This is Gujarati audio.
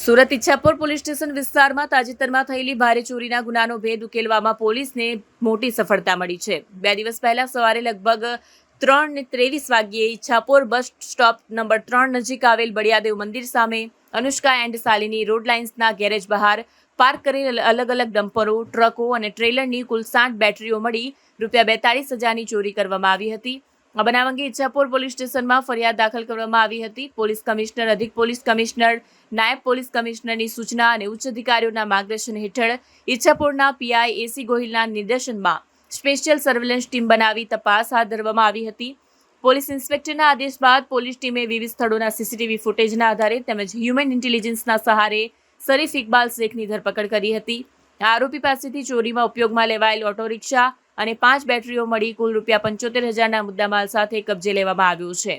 સુરત ઈચ્છાપુર પોલીસ સ્ટેશન વિસ્તારમાં તાજેતરમાં થયેલી ભારે ચોરીના ગુનાનો ભેદ ઉકેલવામાં પોલીસને મોટી સફળતા મળી છે. બે દિવસ પહેલા સવારે લગભગ ત્રણ ને ત્રેવીસ વાગ્યે ઈચ્છાપુર બસ સ્ટોપ નંબર ત્રણ નજીક આવેલ બળિયાદેવ મંદિર સામે અનુષ્કા એન્ડ શાલિની રોડ લાઇન્સના ગેરેજ બહાર પાર્ક કરેલ અલગ અલગ ડમ્પરો, ટ્રકો અને ટ્રેલરની કુલ સાત બેટરીઓ મળી રૂપિયા બેતાળીસ હજારની ચોરી કરવામાં આવી હતી. આ બનાવ અંગે ઈચ્છાપુર પોલીસ સ્ટેશનમાં ફરિયાદ દાખલ કરવામાં આવી હતી. પોલીસ કમિશનર, અધિક પોલીસ કમિશનર, નાયબ પોલીસ કમિશનરની સૂચના અને ઉચ્ચ અધિકારીઓના માર્ગદર્શન હેઠળ ઈચ્છાપુરના પીઆઈ એસી ગોહિલના નિર્દેશનમાં સ્પેશિયલ સર્વેલન્સ ટીમ બનાવી તપાસ હાથ ધરવામાં આવી હતી. પોલીસ ઇન્સ્પેક્ટરના આદેશ બાદ પોલીસ ટીમે વિવિધ સ્થળોના સીસીટીવી ફૂટેજના આધારે તેમજ હ્યુમન ઇન્ટેલિજન્સના સહારે શરીફ ઇકબાલ શેખની ધરપકડ કરી હતી. આરોપી પાસેથી ચોરીમાં ઉપયોગમાં લેવાયેલ ઓટો રિક્ષા અને પાંચ બેટરીઓ મળી કુલ રૂપિયા પંચોતેર હજારના મુદ્દામાલ સાથે કબજે લેવામાં આવ્યો છે.